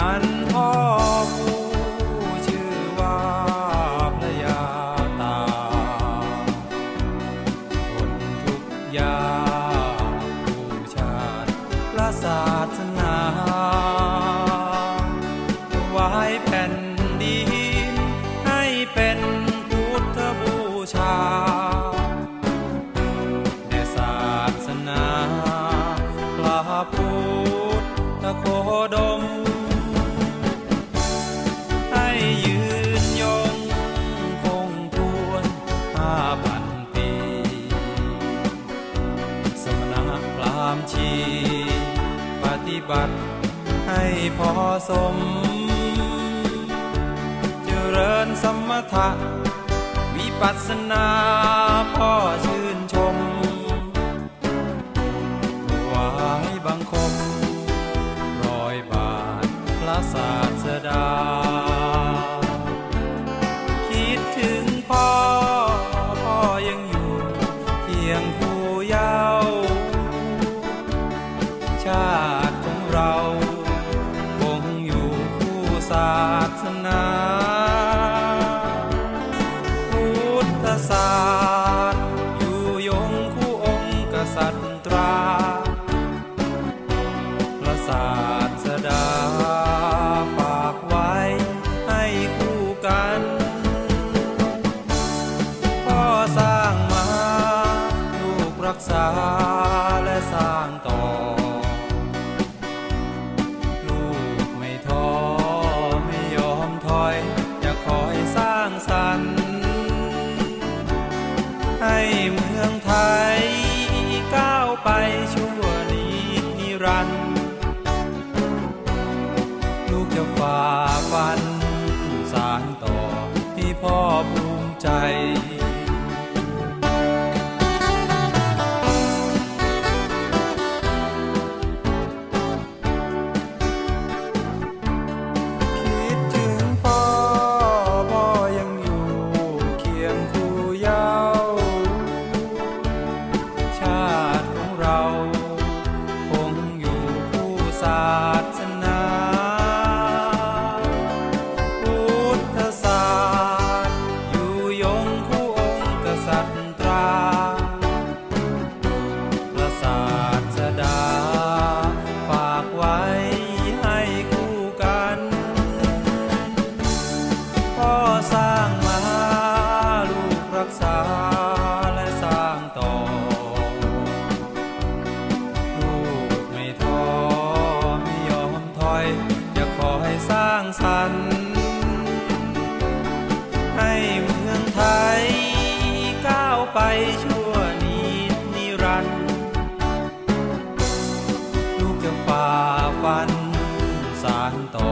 นั้นพ่อผู้ชื่อว่าพระยาตาคนทุกยาผู้ชาติพระศาสนาไว้แผ่นดินให้เป็นพุทธบูชาในศาสนาพระพุทธโคด พามชี ปฏิบัติให้พอสม เจริญสมถะ วิปัสสนาพ่อชื่นชมวายบังคม รอยบาทพระศาสดาาสนาพุทธศาสตร์อยู่ยงคู่องค์กษัตริย์ตราพระศาส ฝันสารต่อที่พ่อภูมิใจ ไปชั่วนินิรันดรลูกจะฝ่าฟันสารต่อ